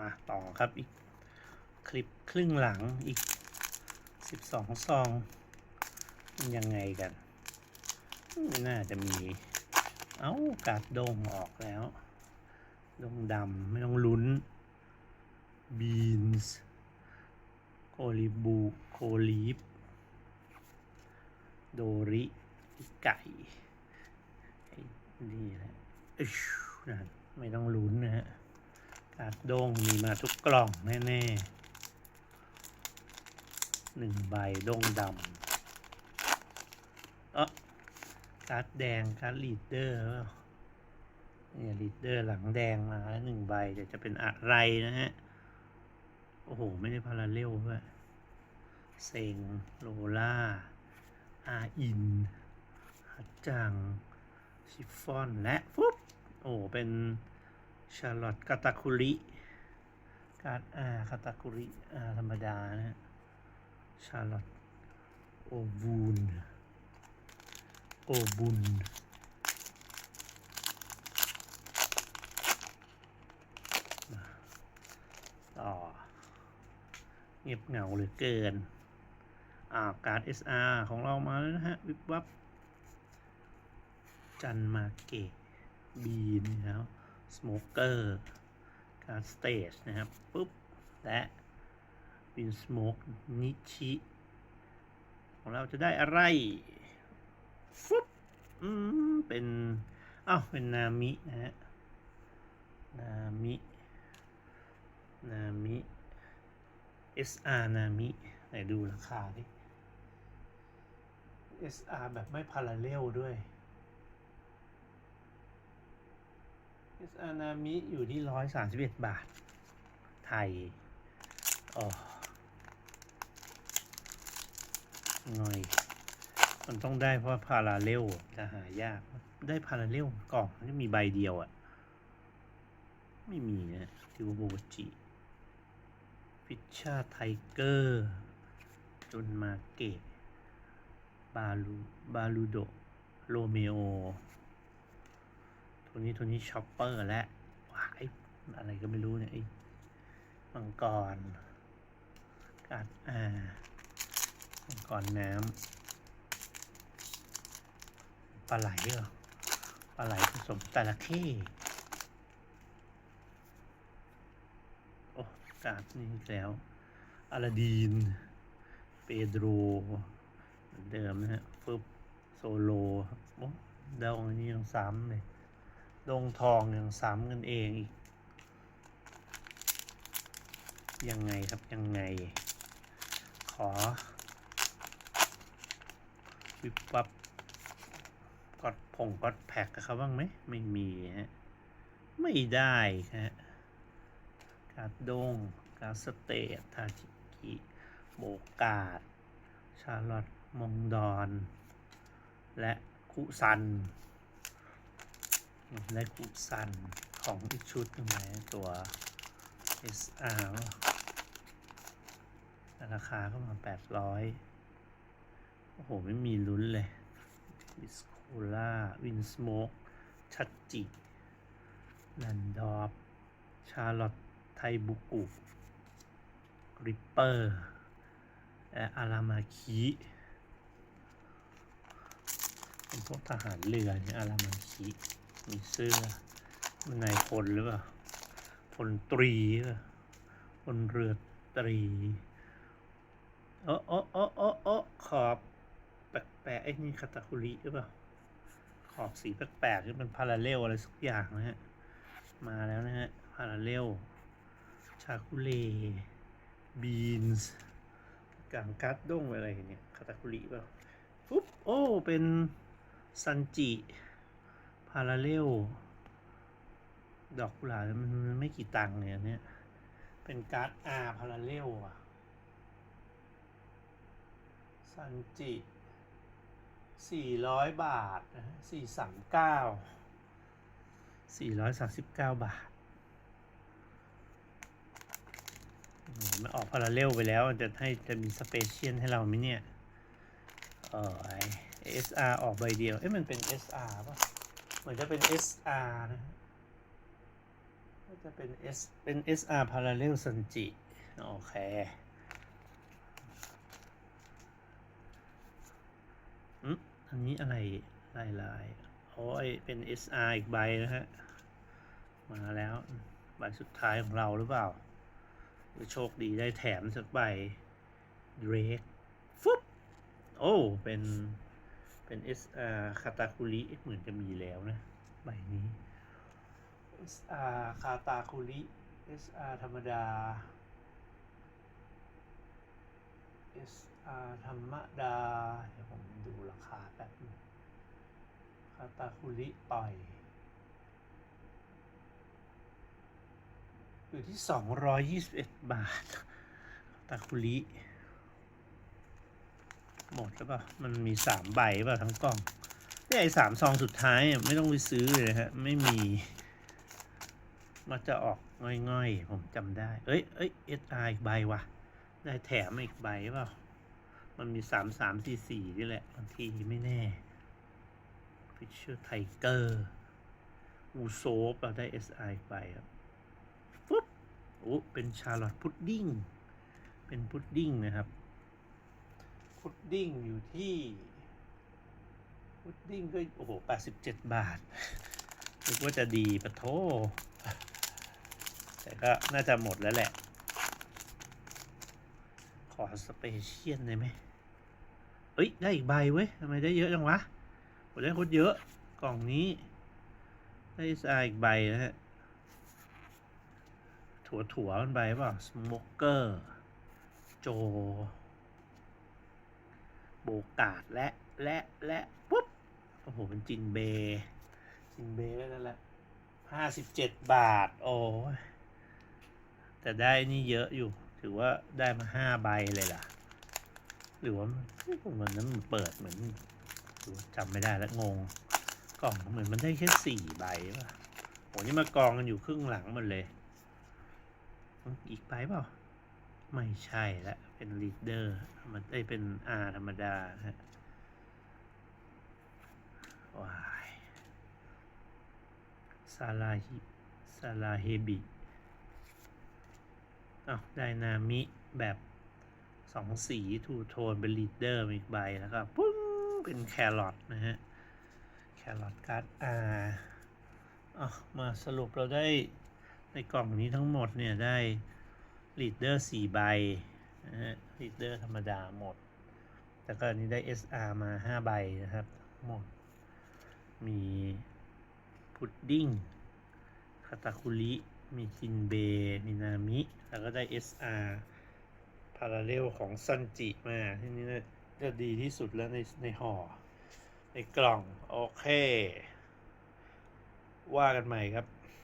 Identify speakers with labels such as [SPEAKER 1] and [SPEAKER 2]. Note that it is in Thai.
[SPEAKER 1] มาต่อครับอีกคลิปครึ่งหลังอีกสิบสองซองมันยังไงกัน ไม่น่าจะมี เอ้ากาดโดงออกแล้วดงดำไม่ต้องลุ้นบีนส์โคลิบูโคลีฟโดริไก่นี่แหละนั่นไม่ต้องลุ้นนะฮะ กาดโด้งมีมาทุกกล่องแน่ๆหนึ่งใบโด้งดำเออการ์ดแดงการ์ดลีดเดอร์เนี่ยลีดเดอร์หลังแดงมาแล้วหนึ่งใบแต่จะเป็นอะไรนะฮะ โอ้โห ไม่ได้พาราเรลด้วยเซงโลล่าอาอินฮัจจัง ชิฟฟอน และ ฟุ๊บ โอ้เป็น ชาร์ลอตกาตาคุริ การอาคาตาคุริอาธรรมดานะชาร์ลอตโอบูนโอบุนต่อ เงียบเหงาเหลือเกินอ่าการ์ด SR ของเรามาแล้วนะฮะ วิบวับ จันมาเกะบีนแล้ว สโมเกอร์การสเตจนะครับปุ๊บ และวินสโมกนิชิของเราจะได้อะไรฟุ๊บอืมเป็นอ้าวเป็นนามินะฮะนามินามิ SR นามิไหนดูราคาดิ SR แบบไม่พาราเรลด้วย SR นามิอยู่ที่ร้อยสามสิบเอ็ดบาท ไทยอ๋อหน่อย มันต้องได้เพราะพาราเรลจะหายาก ได้พาราเรลกล่องมันจะมีใบเดียวอะ่ะ ไม่มีนะทิวโบจิฟิชชาไทเกอร์จนมาเกะบาลูบาลูโดโรเมโอ ตัวนี้ตัวนี้ช็อปเปอร์และวายอะไรก็ไม่รู้เนี่ยไอ้มังกรกาดอ่ามังกรน้ำปลาไหลเหรอปลาไหลผสมแตะละเข้โอ้กาดนี่แล้วอาลาดีน เปโดรเหมือนเดิมนะฮะฟึบโซโลโอ้เดาอันนี้ยังซ้ำเลย ดงทองยังซ้ำกันเองอีกยังไงครับยังไง ขอวิบวับกดผงกดแพ็กกับเขาบ้างไหมไม่มีฮะไม่ได้ฮะการดงการสเตททาชิกิโบกาด ชาลอตมงดอน และคุซัน ได้กุซันของอีกชุดหนึงไหมตัว SR ราคาก็มา 800 โอ้โห ไม่มีลุ้นเลย วิสโคล่า วินสโมก ชัดจิแลนดอฟชาร์ลอตไทบุกุกริปเปอร์และอารามาคิเป็นพวกทหารเรือเนี่ยอารามาคิ มีเสื้อมันนายพลหรือเปล่าพลตรีหรือเปล่าพลเรือตรีโอ้โอ้โอ้โอ้โอ้ขอบแปลกๆไอ้นี่คาตาคุริหรือเปล่า ขอบสีแปลกๆที่มันพาราเรลอะไรสักอย่างนะฮะ มาแล้วนะฮะ พาราเรลชาคุเลบีนส์กางกัดด้งอะไรเนี่ยคาตาคุริเปล่าปุ๊บโอ้ เป็นซันจิ พาราเรลดอกกุหลาบมันไม่กี่ตังค์เนี่ยอันเนี่ย เป็นการ์ดอาพาราเรลอะซันจิสี่ร้อยบาทนะสี่สามเก้าสี่ร้อยสามสิบเก้าบาทโอ้โหมันออกพาราเรลไปแล้วจะให้จะมีสเปเชียลให้เราไหมเนี่ย เออไอ SR ออกใบเดียว เอ๊ะมันเป็น SR ป่ะ เหมือนจะเป็น SR นะฮะจะเป็น S เป็น SR Parallel Sanji โอเคอืมอันนี้อะไรลายลายๆโอ้ยเป็น SR อีกใบนะฮะ มาแล้ว ใบสุดท้ายของเราหรือเปล่าหรือโชคดีได้แถมสักใบ Drake ฟุ๊บโอ้ เป็น เป็น SR คาตาคุริเหมือนจะมีแล้วนะใบนี้ SR คาตาคุริ SR ธรรมดา SR ธรรมดา เดี๋ยวผมดูราคาแป๊บนึงคาตาคุริปล่อย อยู่ที่ 221 บาทตาคุริ หมดแล้วเปล่ามันมีสามใบเปล่าทั้งกล่องนี่ไอ้สามซองสุดท้ายอะไม่ต้องไปซื้อเลยฮะ ไม่มี มันจะออกง่อยๆ ผมจำได้ เอ้ยเอ้ย SR อีกใบว่ะได้แถมอีกใบเปล่า มันมีสามสามสี่สี่นี่แหละบางทีไม่แน่ฟิชเชอร์ไทเกอร์อูโซฟเราได้ SR อีกใบครับปุ๊บโอ้เป็นชาร์ลอตพุดดิ้ง เป็นพุดดิ้งนะครับ พุดดิ้งอยู่ที่พุดดิ้งก็โอ้โหแปดสิบเจ็ดบาทนึกว่าจะดีปะโทแต่ก็น่าจะหมดแล้วแหละ ขอสเปเชียลได้ไหมเอ้ย ได้อีกใบเว้ยทำไมได้เยอะจังวะโอ้ได้โคตรเยอะกล่องนี้ ได้สไออีกใบนะฮะ ถั่วถั่วมันใบเปล่า สโมกเกอร์ โจ โบกาดและและและปุ๊บโอ้โหเป็นจินเบย์จินเบย์แล้วนั่นแหละห้าสิบเจ็ดบาท โอ้แต่ได้นี่เยอะอยู่ ถือว่าได้มาห้าใบเลยล่ะ หรือว่ามันวันนั้นมันเปิดเหมือนจำไม่ได้แล้วงง กล่องเหมือนมันได้แค่สี่ใบป่ะโหนี่มากองกันอยู่ครึ่งหลังหมดเลย อีกใบเปล่า ไม่ใช่ละ เป็นลีดเดอร์มันได้เป็นอาธรรมดาฮะว้ายซาลาฮิซาลาเฮบิอาไดนามิแบบสองสีทูโทนเป็นลีดเดอร์อีกใบแล้วก็ปุ้งเป็นแครอทนะฮะ แครอทการ์ดอาอะมาสรุปเราได้ในกล่องนี้ทั้งหมดเนี่ยได้ ลีดเดอร์สี่ใบนะฮะลีดเดอร์ธรรมดาหมด แต่ก็นี้ได้ SR มาห้าใบนะครับหมด มีพุดดิ้งคาตาคุริมีจินเบ มีนามิ แล้วก็ได้ SR พาราเรลของซันจิมาที่นี่น่าจะดีที่สุดแล้วในในห่อ ในกล่อง โอเค ว่ากันใหม่ครับ